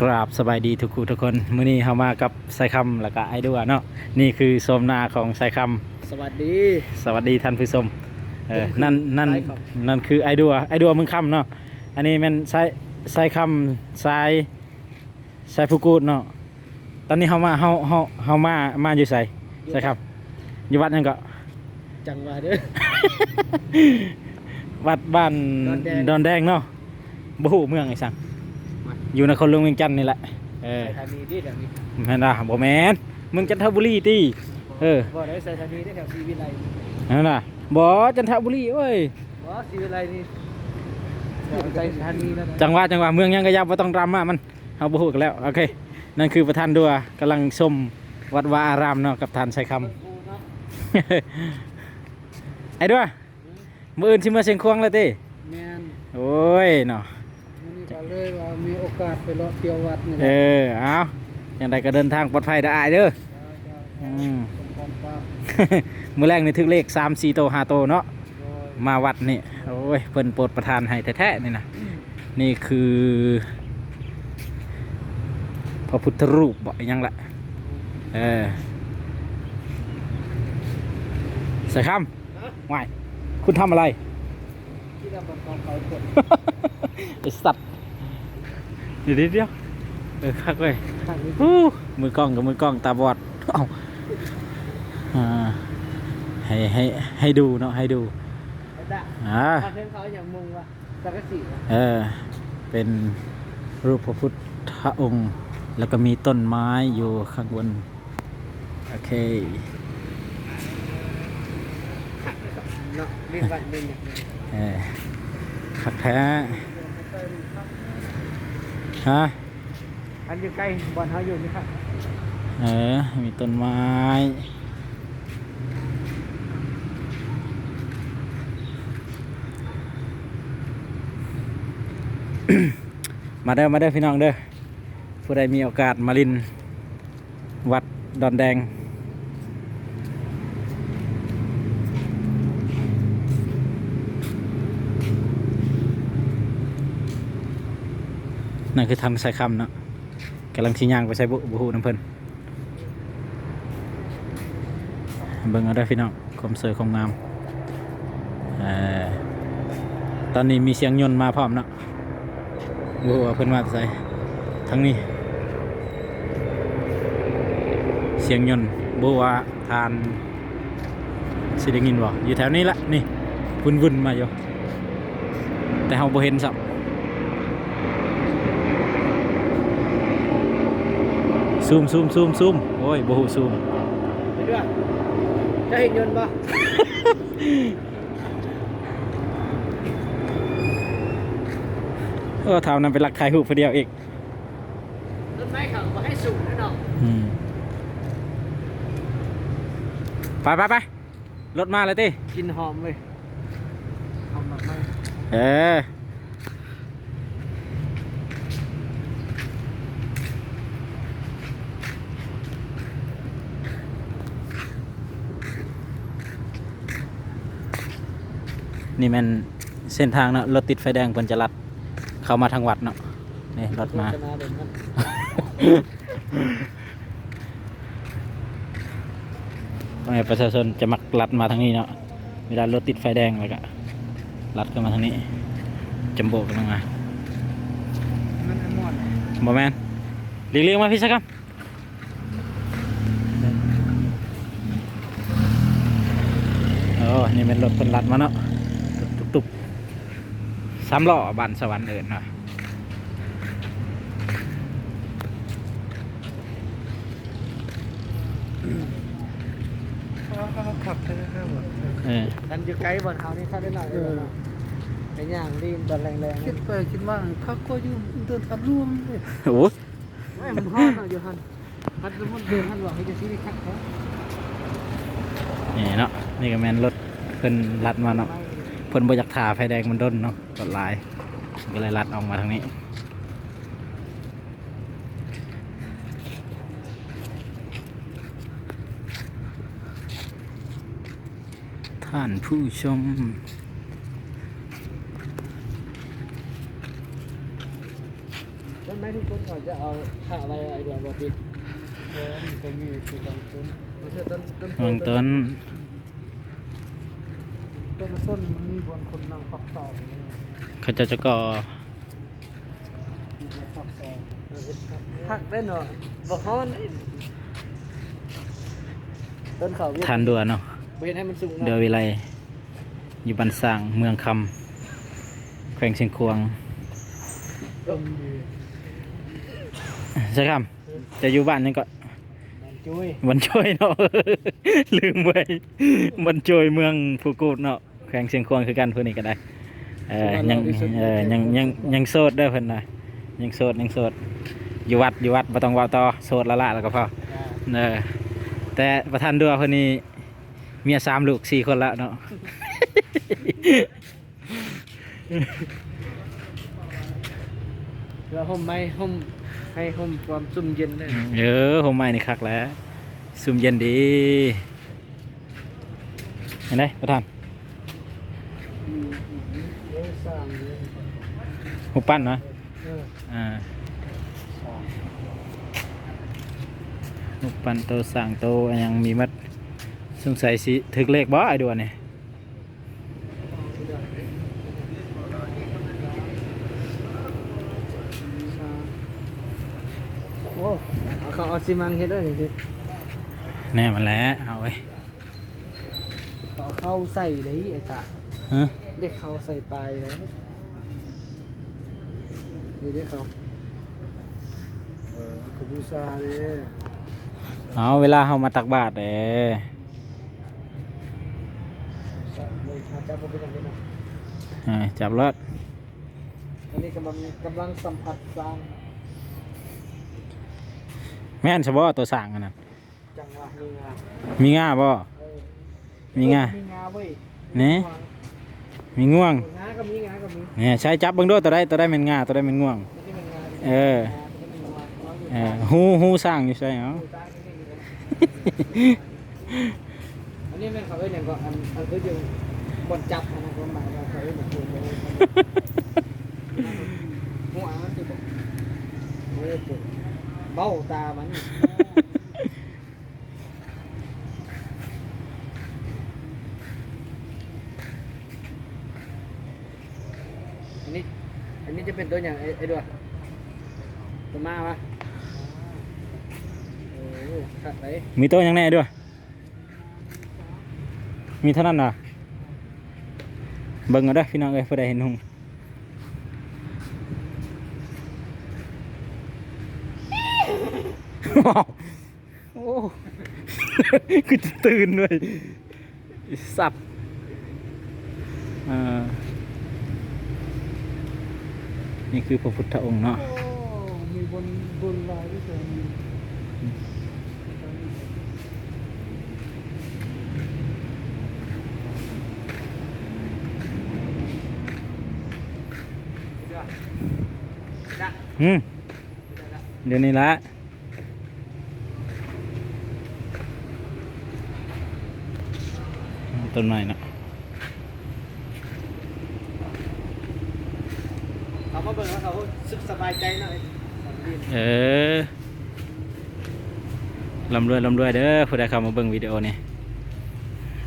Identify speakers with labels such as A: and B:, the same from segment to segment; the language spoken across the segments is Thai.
A: กราบสบายดีทุกคู่ทุกคนมื้อนี้เฮามากับไซคำแล้วก็ไอดัวเนาะนี่คือโสมนาของไซคำ
B: สวัสดี
A: สวัสดีท่านผู้ชมเออนั่นนั่น
B: ไซคำ
A: นั่นคือไอดัวไอดัวมึงคำเนาะอันนี้แมันไซไซคำไซไซฟูกูดเนาะตอนนี้เฮามาเฮาเฮาเฮามามาอยู่ไสไซคำอยู่วัดนั่นก็
B: จังหวะเด้อ
A: วัดบ้าน
B: ดอนแดง
A: ดอนแดงเนาะบ่ฮู้เมืองไอ้สัง อยู่นครหลวงเวียงจันทน์นี่แหละเออ
B: สถานีที่แถวนี้
A: แม่นล่ะบ่แม่นมึงจันทบุรีติเออ
B: บ่ได้สถานีที่แถวศรีวิไล
A: นั่นน่ะบ่จันทบุรีเอ้ย
B: บ่ศรีวิไลนี่แถวใจสถานีนั่นน่ะ
A: จังหวะจังหวะเมืองยังกระยับบ่ต้องรำมามันเฮาบ่ฮู้กันแล้วโอเคนั่นคือประธานดัวกำลังชมวัดวาอารามเนาะกับท่านชัยคำ
B: กูเนาะ
A: ไอ้ดัวมื้ออื่นสิมาเชียงควงแล้วติ
B: แม่น
A: โอ้ยเนาะ
B: มื้อนี้ก็เลยว่ามีโอกาสไปเลาะเที่ยววัดนี่แห
A: เอ
B: ละ
A: อเอาอย่างไรก็เดินทางปลอดภัยได้อายเด้อ อืม
B: พร้อมป้า
A: มื้อแรกนี่ถึกเลข3 4โตว5โตวเนาะ
B: โดย
A: มาวัดนี่โอ้ยเพิ่นโปรดประทานให้แท้ๆนี่นะนี่คือ พระพุทธรูปบ่อีหยังละเออใส่คำว่ายคุณทำอะไร
B: ที่เราบังคับเขากด
A: ไอสัตว์ เดี๋ยวเดี๋ยวเดี๋ยวเออคักเว้ย
B: ข้างนี้
A: อู้มือกล้องกับมือกล้องตาบอดเอ้าอ่าให้ให้ให้ดูเนาะให้ดู
B: ไอ้ด่า
A: อ่า
B: คอนเทนต์เขาอย่างมุงว่าสักกะสีนะ
A: เออ เป็นรูปพระพุทธองค์ แล้วก็มีต้นไม้อยู่ข้างบน โอเค
B: เนาะเล่นวันเล่นอย่างนี้
A: เออขักแท้ ฮะ
B: อันอยู่ใกล้บอลเขาอยู่นี่ครับ
A: เออ มีต้นไม้ มาเด้อมาเด้อพี่น้องเด้อผู้ใดมีโอกาสมาลิน วัดดอนแดง นั่นคือทางใส่คำเนาะกำลังชี้ย่างไปใส่บุบุหูน้ำเพลินเบิ่งเอาได้พี่น้องความสวยความงามอตอนนี้มีเสียงยนต์มาพร้อมเนาะบุว่าเพิ่นมาต่ใส่ทั้งนี้ เสียงยนต์บุว่าทานสิได้ยินบ่อยู่แถวนี้ละนี่วุ่นวุ่นๆมาอยู่แต่เราบ่เห็นสับ ซูมซูมซูมซูมโอ้ยบ่ฮู้ซูม
B: ไปด้วยจะเห็นยนต์ปะ
A: เออเท่านั้นเป็นหลักถ่ายรูปผู้เดียวอีก
B: รถไม้เขาบอกให้สูงนะเนาะ
A: อืมไปไปไปรถมาเลยติ
B: กลินหอมเลยหอมแบบไม่
A: เออ นี่มันเส้นทางเนาะรถติดไฟแดงเพิ่นจะลัดเข้ามาทางวัดเนาะนี่รถมา
B: โฆษณเด่นครับ
A: ไมประชาชนจะมักลัดมาทางนี้เนาะเวลารถติดไฟแดงแล้วก็ลัดกันมาทางนี้จำโบกกันมา
B: มันอันมอน
A: บอแมนเรียกเรียกมาพี่สักครับโอ้นี่เป็นรถเป็นลัดมาเนาะ สามล้อบันสวรรค์เอิญเนาะ
B: ขับเท่าไหร่
A: เออ
B: กันอยู่ไกลบอลเขานี่เข้าได้หน่อยเลยนะไอ้ย่างรีบตอนแรงๆ
C: คิ
B: นี่
C: ดไปคิดมาเขาก็อยู่เดินทางร่วมเลย
A: โอ้
B: ไม่มันฮอดเนาะอยู่ฮันฮันสมมติเดินฮันบอกให้จะซื้อคัดเขา
A: นี่เนาะนี่ก็แมนรถเพิ่นลัดมาเนาะเพิ่นบ่อยากถ่าไฟแดงมันด้นเนาะ กดลายก็เลยลัดออกมาทางนี้ ท่านผู้ชม
B: ต้นไม้ทุกต้นต้นเขาจะเอาหาอะไรไอ้เดียวบอกปิด
C: เออมันก็มีคือตอนต้น
B: ไม่ใช่ต้นต้น
A: เมืองต้น
C: ต้นต้นมันมีบนคนนั่งพักต่อนี่
A: เขา เจะจะก่อ
C: มีแต่พักต่อ
B: หักได้หน่อยบอกเขาว่าต้นเขา
A: ทานดัวเนาะ
B: เว้นให้มันสูง
A: เดือวิไลอยู่บันสร้างเมืองคำแขวงเชียงควง
C: ต้นดี
A: ใช่ครับจะอยู่บ้านนี่ก็
B: มันจุ้ย
A: วันช่วยเนาะลืมไว้วันช่วยเมืองภูกูดเนาะแขวงเชียงควงคือกันพวกนี้ก็ได้ เออยังเออยังยังยังโสดเด้อเพิ่นนะยังโสดยังโสดอยู่วัดอยู่วัดบ่ต้องเว่าต่อโสดละละแล้วก็พอเออแต่ประธานดัวคนนี้เมียสามลูกสี่คนละเนาะ
B: แล้วห่มไม่ห่มให้ห่มความซุ่มเย็นเลย
A: เออผมไม่นี่คักแล้วซุ่มเย็นดีเห็นไหมประธาน
C: เออ สร้างเลย
A: หุบปั้นเนาะ
C: เออ
A: อ่า
C: สร้าง
A: หุบปั้นโตสั่งโตอันยังมีมัดสงสัยสิถึกเลขบ่ไอ้ดวนนี่
C: สร้าง
B: โอ้เอาเขาเอาซีมังเฮ็ดได้จริง
A: แน่มันแล้วเอาไว้
B: ๆเอาเข้าใส่เลยไอ้ตา
A: ฮะ
B: เด็กเขาใส่ปลายเลยนี่เด็กเขา
C: เออขบูชาเลย
A: เอาเวลาเฮามาตักบาตรเด้
B: เลยอาจารย์ผมเป็นอย่างนี้นะ
A: อ่าจับรถ
B: อันนี้กำลังกำลังสัมผัสสร้าง
A: แม่นใช่บ่ตัวสั่งอันนั้น
B: จังหวะมีงา
A: มีง่าบ่
B: เออ
A: มีง่า
B: มีงาเว้ย
A: นี่ มีง่วง
B: งาก็มีงาก็มี
A: เนี่ยใช้จับเบิ่งด้วยตัวใดตัวใดเป็นง่าตัวใดเป็นง่วง
B: ไม่ใช่เป็นงา
A: เออ
B: ไม่ใช่เป็นงาเอาอยู่
A: เออฮู้ฮู้สร้างอยู่ใช่เนาะ
B: อยู่ใต้นี่นี่เลยอันนี้แม่นเขาเอ้ยเนี่ยก็อันอันคืออยู่บนจับอันนะความหมายว่าเขาเอ้ยเนี่ยคือเลยหัวมันสิบอกเออเจ็บเบ้าตามันอันนี้ อันนี้จะเป็นตัวอย่าง ไอ้ไอ้ด้วยตัวมาวะโอ้ขัดไป
A: มีโต๊ะยังแน่ด้วย มีเท่านั้นเหรอเบิ่งเอาเด้อพี่น้องเอ้ยผู้ใดเห็นหุ่งว้าวโอ้คือจะตื่นด้วยไอ้สัตว์อ่า นี่คือพระพุทธองค์เนาะ
C: โอ้มีบนบนลายด้วยแต่มี
B: จ้ะ
A: อืมเดี๋ยวนี้ละต้นไม้เนาะ
B: เขา มาเบิ่งแล้วเขาสึกสบายใจหน่อย
A: เออลำรวยลำรวยเด้อผู้ใดเข้ามาเบิ่งวิดีโอนี่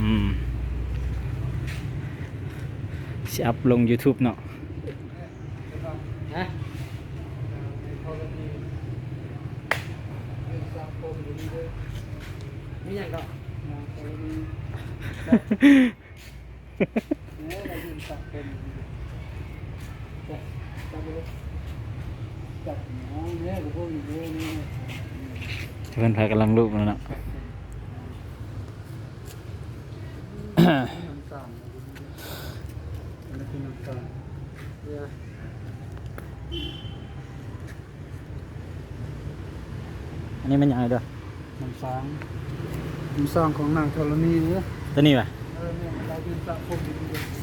A: อืมสิอัพลง YouTube เนาะ
B: ฮะ
C: เขาก็มีเป็นสังคมอยู่นี่ด้วย
B: มีอย่างก็
C: เล
B: ย
C: จับหนูเนี่ยกับพวกอยู่ด้วยนี่
A: เพิ่นพากำลังรูปแล้วเนาะ
C: น้ำตาลอันนี้คือน้ำตาล
B: เนี่ย
A: อันนี้มันยังไงด้วย
C: น้ำสางน้ำสางของนางธรณีเนี่ย
A: ตัวนี้ป่ะ
C: เออเนี่ยเราอยู่สังคมอยู่นี่ด้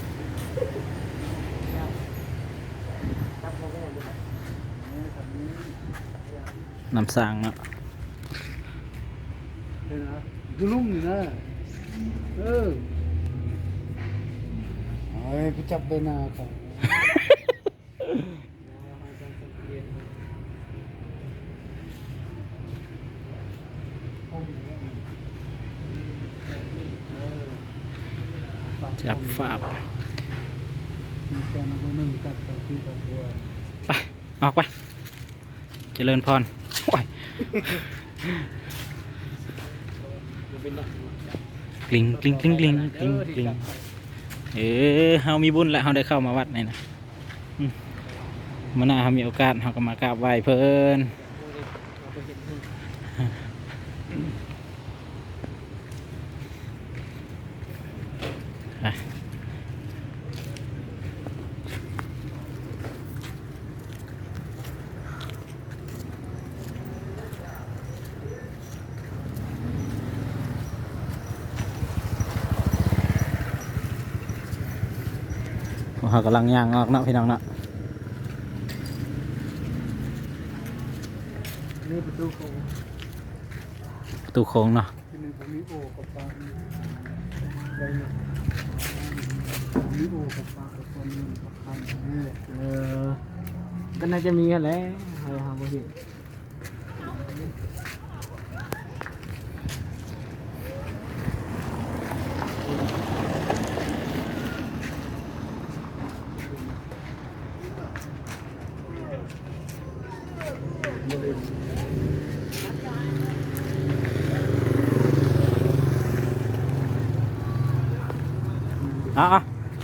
C: น้ำ
A: สร้างอะ
C: ดูลุ่มนี่นะเออเฮ้ยไปจับใบน้าเขา
A: จับฝาบไป ออกไป เจริญพร
B: ก
A: ลิ้งกลิ้งกลิ้งกลิ้งกลิ้งกลิ้งเออเฮามีบุญแล้วเฮาได้เข้ามาวัดนี่นะมมื่อหน้าเฮามีโอกาสเฮาก็มากราบไหว้เพิ่น
B: เอาไปเห็นให้
A: ไปพวก เขากำลังย่างออกนะพี่น้องนะ
C: นี่ประตูของ
A: ประตูโค้งเนาะ
C: ที่หนึ่งผมมีโอกับปลาอะไรเนี่ยผมมีโอกับปลากับคนกับคันนี่แหละ
B: เออก็น่าจะมีกันแหล้วให้หาบ่เห็น
A: อะ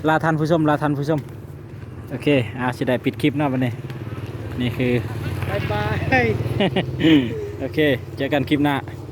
A: ลาทันผู้ชม ลาทันผู้ชม โอเค อะจะได้ปิดคลิปเนาะวันนี้ นี่คือ
B: บายบาย
A: โอเค เจอกันคลิปหน้า